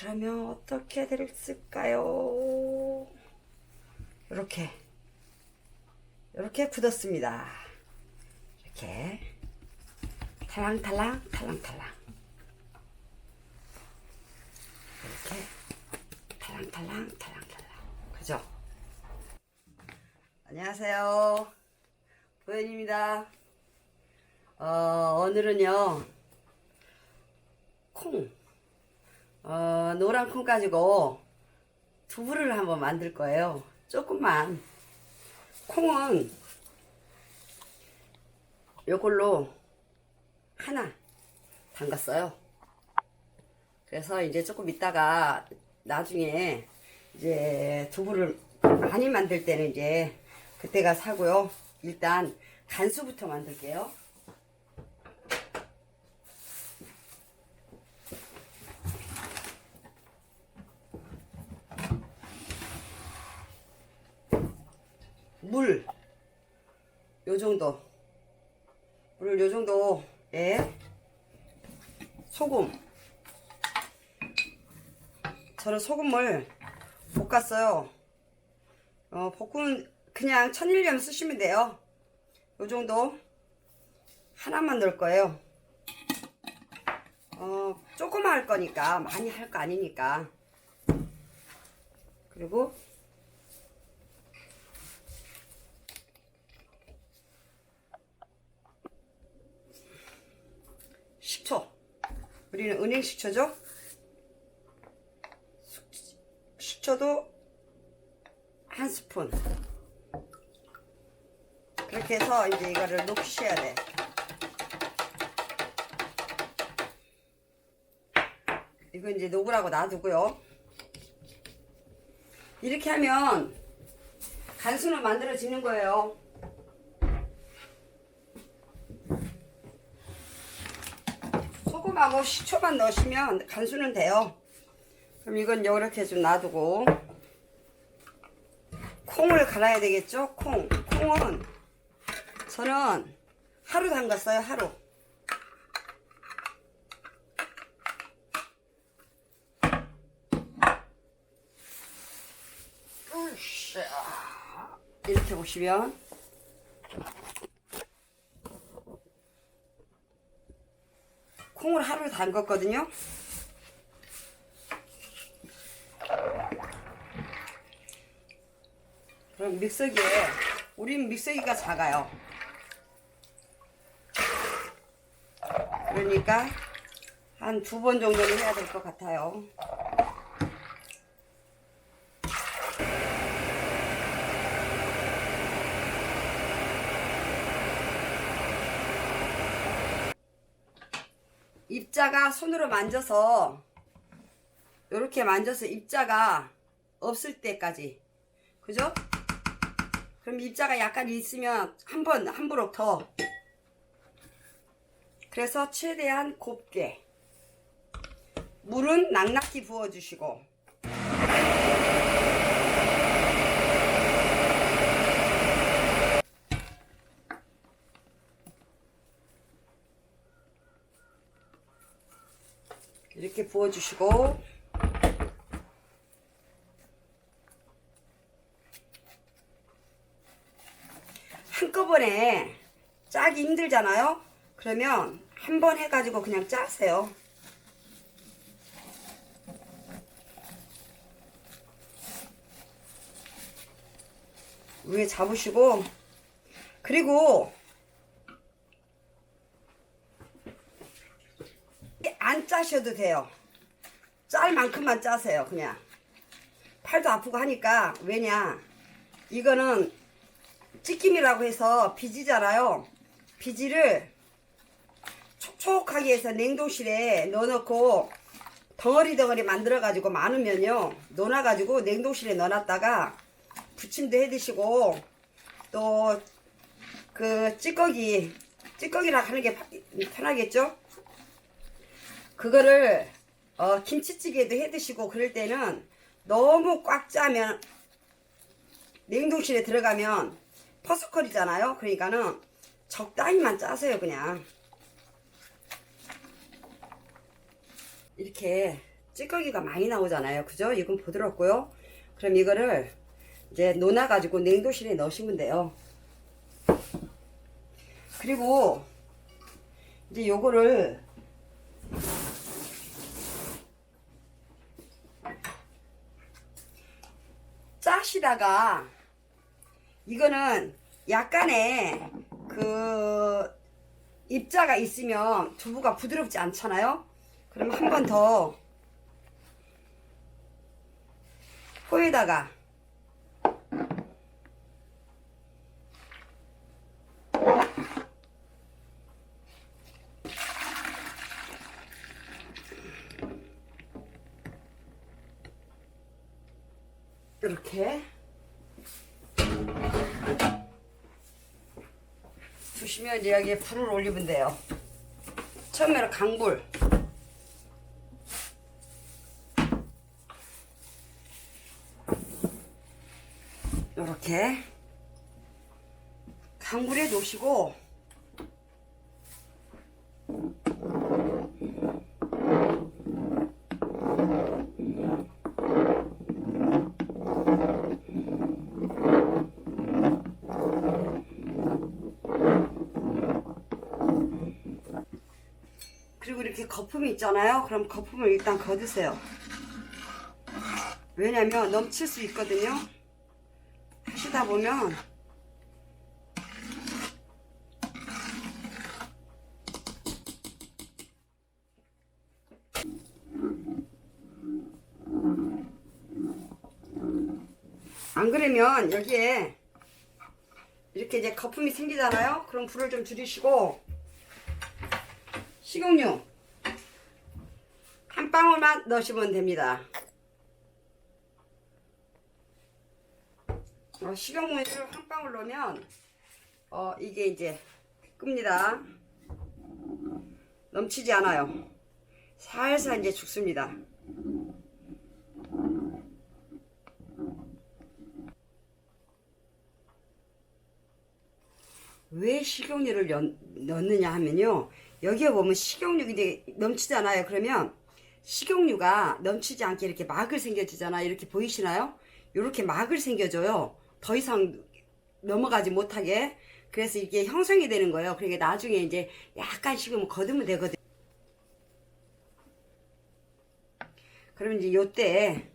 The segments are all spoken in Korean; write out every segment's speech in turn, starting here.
그러면 어떻게 됐을까요? 이렇게. 이렇게 굳었습니다. 이렇게. 탈랑탈랑 탈랑탈랑. 이렇게. 탈랑탈랑 탈랑탈랑. 그죠? 안녕하세요. 보현입니다. 어, 오늘은요. 콩 어, 노란 콩 가지고 두부를 한번 만들 거예요 조금만 콩은 요걸로 하나 담갔어요. 그래서 이제 조금 있다가 나중에 이제 두부를 많이 만들 때는 이제 그때가 사고요. 일단 간수부터 만들게요. 물, 요 정도. 물을 요 정도에 소금. 저는 소금을 볶았어요. 어, 볶은 그냥 천일염 쓰시면 돼요. 요 정도 하나만 넣을 거예요. 어, 조금만 할 거니까 많이 할 거 아니니까. 그리고 식초. 우리는 은행 식초죠? 숙- 식초도 한 스푼. 그렇게 해서 이제 이거를 녹이셔야 돼. 이거 이제 녹으라고 놔두고요. 이렇게 하면 간수는 만들어지는 거예요. 소금하고 식초만 넣으시면 간수는 돼요. 그럼 이건 이렇게 좀 놔두고 콩을 갈아야 되겠죠? 콩. 콩은 저는 하루 담갔어요. 하루. 이렇게 보시면 콩을 하루 담갔거든요. 그럼 믹서기에 우린 믹서기가 작아요. 그러니까 한 두 번 정도는 해야 될 것 같아요. 입자가 손으로 만져서 이렇게 만져서 입자가 없을 때까지. 그죠? 그럼 입자가 약간 있으면 한번한 부록 더. 그래서 최대한 곱게. 물은 낭낙히 부어주시고 이렇게 부어주시고. 한꺼번에 짜기 힘들잖아요? 그러면 한 번 해가지고 그냥 짜세요. 위에 잡으시고. 그리고 안 짜셔도 돼요. 짤 만큼만 짜세요, 그냥. 팔도 아프고 하니까, 왜냐. 이거는 찌김이라고 해서 비지잖아요. 비지를 촉촉하게 해서 냉동실에 넣어놓고 덩어리 덩어리 만들어가지고 많으면요. 넣어놔가지고 냉동실에 넣어놨다가 부침도 해 드시고 또 그 찌꺼기, 찌꺼기라 하는 게 편하겠죠? 그거를 어, 김치찌개도 해 드시고 그럴 때는 너무 꽉 짜면 냉동실에 들어가면 퍼스컬이잖아요. 그러니까는 적당히만 짜세요 그냥 이렇게 찌꺼기가 많이 나오잖아요. 그죠? 이건 부드럽고요. 그럼 이거를 이제 놓아가지고 냉동실에 넣으시면 돼요. 그리고 이제 요거를 짜시다가 이거는 약간의 그 입자가 있으면 두부가 부드럽지 않잖아요. 그럼 한 번 더 포에다가 이렇게 두시면 여기에 불을 올리면 돼요. 처음에는 강불. 이렇게 강불에 놓으시고 이렇게 거품이 있잖아요. 그럼 거품을 일단 거두세요. 왜냐면 넘칠 수 있거든요. 하시다 보면 안 그러면 여기에 이렇게 이제 거품이 생기잖아요. 그럼 불을 좀 줄이시고 식용유 한 방울만 넣으시면 됩니다. 어, 식용유를 한 방울 넣으면 어, 이게 이제 끕니다. 넘치지 않아요. 살살 이제 죽습니다. 왜 식용유를 넣, 넣느냐 하면요. 여기에 보면 식용유 이제 넘치잖아요. 그러면 식용유가 넘치지 않게 이렇게 막을 생겨주잖아요. 이렇게 보이시나요? 이렇게 막을 생겨줘요. 더 이상 넘어가지 못하게. 그래서 이게 형성이 되는 거예요. 그러니까 나중에 이제 약간 식으면 거두면 되거든요. 그러면 이제 요때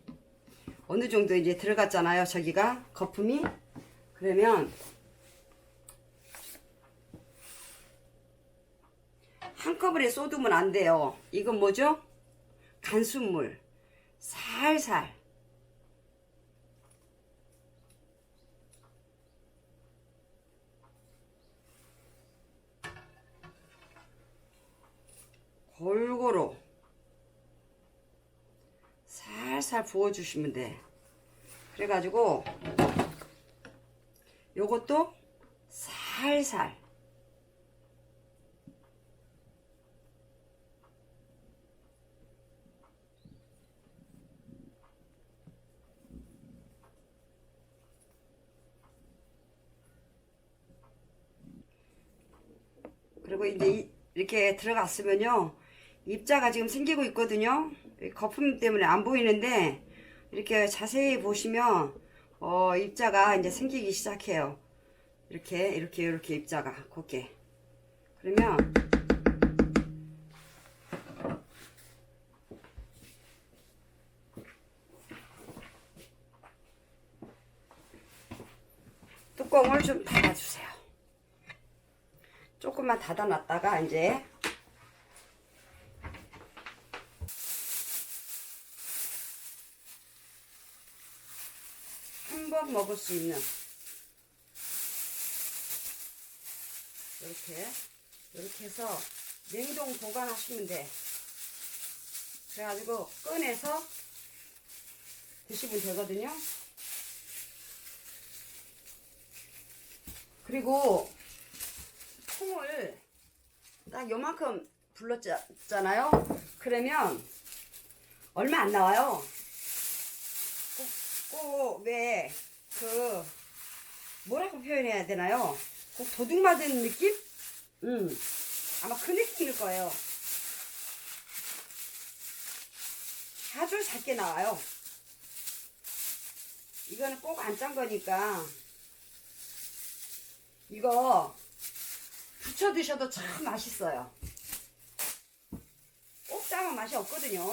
어느 정도 이제 들어갔잖아요. 저기가 거품이. 그러면 한꺼번에 쏟으면 안 돼요. 이건 뭐죠? 간순물. 살살. 골고루 살살 부어주시면 돼. 그래가지고 요것도 살살 그리고 이제 이- 이렇게 들어갔으면요. 입자가 지금 생기고 있거든요. 이 거품 때문에 안 보이는데 이렇게 자세히 보시면 어 입자가 이제 생기기 시작해요. 이렇게 이렇게 이렇게 입자가 곱게. 그러면 뚜껑을 좀 조금만 닫아놨다가 이제 한 번 먹을 수 있는 이렇게 이렇게 해서 냉동 보관하시면 돼. 그래가지고 꺼내서 드시면 되거든요. 그리고 콩을 딱 요만큼 불렀잖아요. 그러면 얼마 안 나와요. 꼭왜그 뭐라고 표현해야 되나요? 꼭 도둑 맞은 느낌? 음 아마 그 느낌일 거예요. 아주 작게 나와요. 이거는 꼭 안 짠 거니까 이거 부쳐 드셔도 참 맛있어요. 꼭 짜면 맛이 없거든요.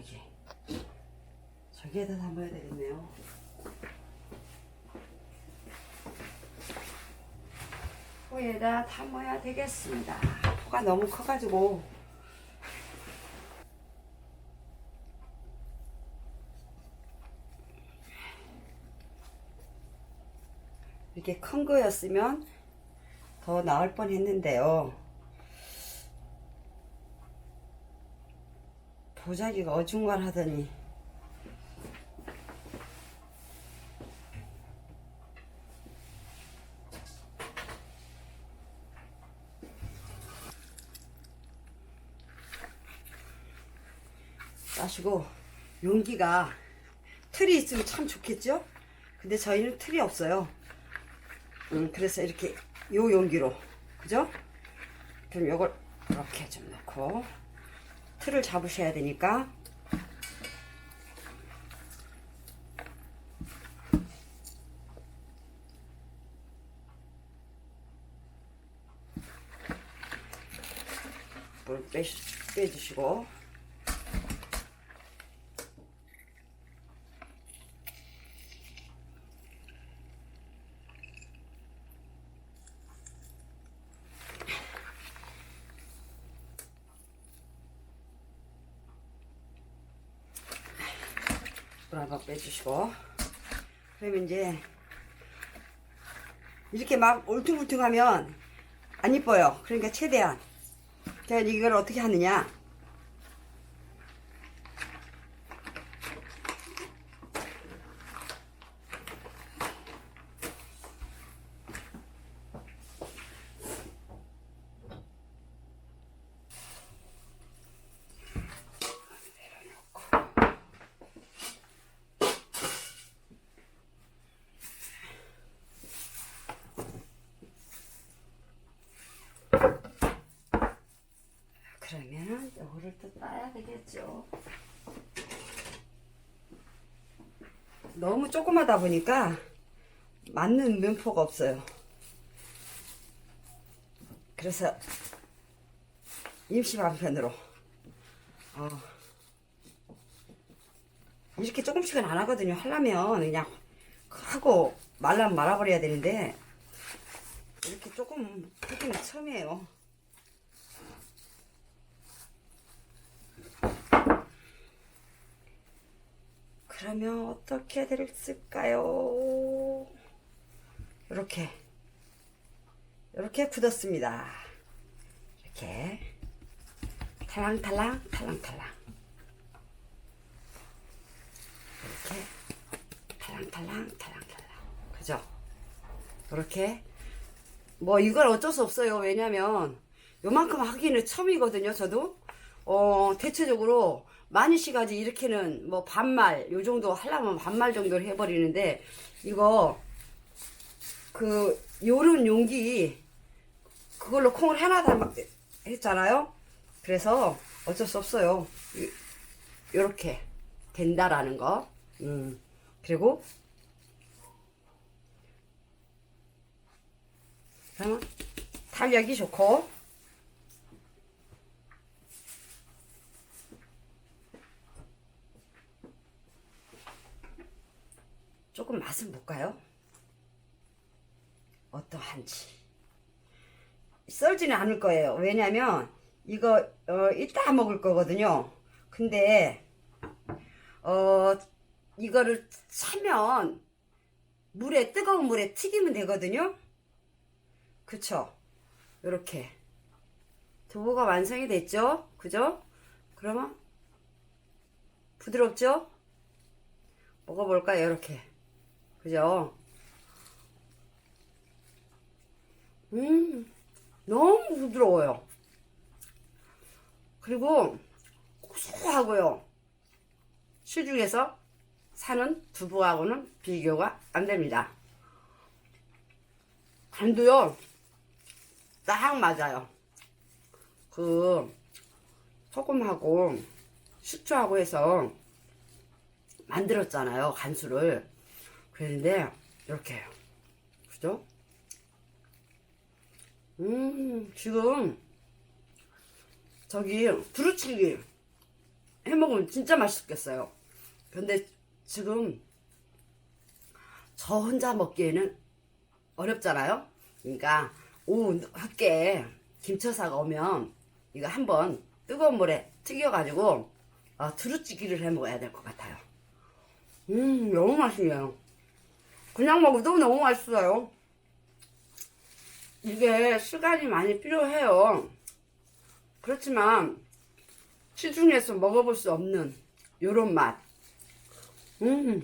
저기 저기에다 담아야 되겠네요. 포에다 담아야 되겠습니다. 포가 너무 커가지고 이렇게 큰 거였으면 더 나을 뻔 했는데요. 보자기가 어중간하더니 마시고 용기가 틀이 있으면 참 좋겠죠? 근데 저희는 틀이 없어요. 음, 그래서 이렇게 요 용기로 그죠? 그럼 요걸 이렇게 좀 넣고 틀을 잡으셔야 되니까. 물 빼, 빼주시고 주시고. 그러면 이제 이렇게 막 울퉁불퉁하면 안 이뻐요. 그러니까 최대한. 자 이걸 어떻게 하느냐 그러면은 요거를 또 되겠죠. 너무 조그마다 보니까 맞는 면포가 없어요. 그래서 임시 방편으로 어. 이렇게 조금씩은 안 하거든요. 하려면 그냥 하고 말라면 말아버려야 되는데 이렇게 조금 하긴 처음이에요 그러면 어떻게 됐을까요? 이렇게 이렇게 굳었습니다. 이렇게 탈랑탈랑 탈랑탈랑 이렇게 탈랑탈랑 탈랑탈랑 그죠? 이렇게 뭐 이걸 어쩔 수 없어요. 왜냐면 요만큼 하기는 처음이거든요. 저도 어 대체적으로 많이 시가지 이렇게는 뭐 반말 요 정도 하려면 반말 정도를 해버리는데 이거 그 요런 용기 그걸로 콩을 하나 담 했잖아요. 그래서 어쩔 수 없어요. 이- 요렇게 된다라는 거. 음 그리고 탄력이 좋고 조금 맛은 볼까요? 어떠한지 썰지는 않을 거예요. 왜냐면 이거 어, 이따 먹을 거거든요. 근데 어 이거를 차면 물에 뜨거운 물에 튀기면 되거든요. 그쵸? 요렇게 두부가 완성이 됐죠? 그죠? 그러면 부드럽죠? 먹어볼까요? 이렇게. 그죠? 음, 너무 부드러워요. 그리고 고소하고요. 시중에서 사는 두부하고는 비교가 안 됩니다. 간도요, 딱 맞아요. 그, 소금하고 식초하고 해서 만들었잖아요, 간수를. 그랬는데, 이렇게 해요. 그죠? 음, 지금, 저기, 두루치기 해 먹으면 진짜 맛있겠어요. 근데 지금, 저 혼자 먹기에는 어렵잖아요? 그러니까, 오후 늦게 김처사가 오면, 이거 한번 뜨거운 물에 튀겨가지고, 어, 두루치기를 해 먹어야 될 것 같아요. 음, 너무 맛있네요. 그냥 먹어도 너무 맛있어요. 이게 시간이 많이 필요해요. 그렇지만 시중에서 먹어볼 수 없는 요런 맛. 음.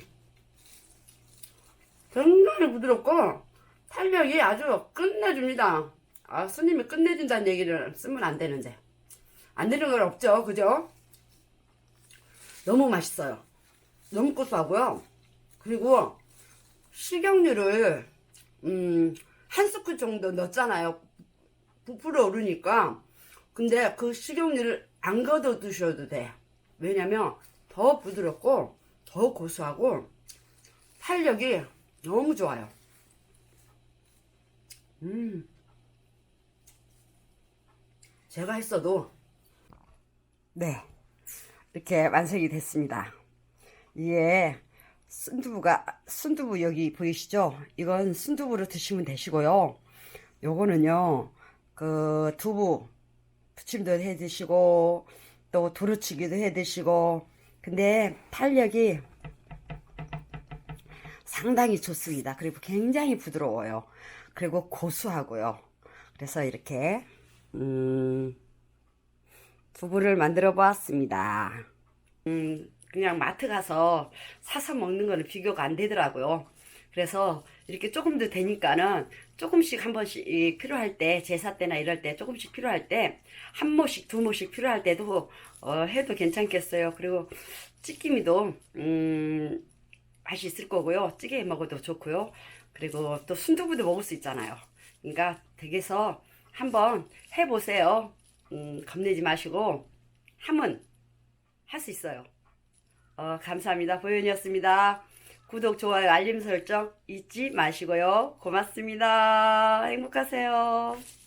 굉장히 부드럽고 탄력이 아주 끝내줍니다. 아, 스님이 끝내준다는 얘기를 쓰면 안 되는데. 안 되는 건 없죠. 그죠? 너무 맛있어요. 너무 고소하고요. 그리고 식용유를 음, 한 스푼 정도 넣었잖아요. 부풀어 오르니까. 근데 그 식용유를 안 걷어 두셔도 돼. 왜냐면 더 부드럽고 더 고소하고 탄력이 너무 좋아요. 음. 제가 했어도 네. 이렇게 완성이 됐습니다. 이게 순두부가 순두부 여기 보이시죠? 이건 순두부로 드시면 되시고요. 요거는요. 그 두부 부침도 해 드시고 또 두루치기도 해 드시고 근데 탄력이 상당히 좋습니다. 그리고 굉장히 부드러워요. 그리고 고소하고요. 그래서 이렇게 음 두부를 만들어 보았습니다. 음, 그냥 마트 가서 사서 먹는 거는 비교가 안 되더라고요. 그래서 이렇게 조금 더 되니까는 조금씩 한 번씩 이 필요할 때, 제사 때나 이럴 때 조금씩 필요할 때, 한 모씩, 두 모씩 필요할 때도, 어, 해도 괜찮겠어요. 그리고 찌개미도, 음, 맛이 있을 거고요. 찌개 먹어도 좋고요. 그리고 또 순두부도 먹을 수 있잖아요. 그러니까 댁에서 한번 해보세요. 음, 겁내지 마시고 하면 할 수 있어요. 어, 감사합니다. 보현이었습니다. 구독, 좋아요, 알림 설정 잊지 마시고요. 고맙습니다. 행복하세요.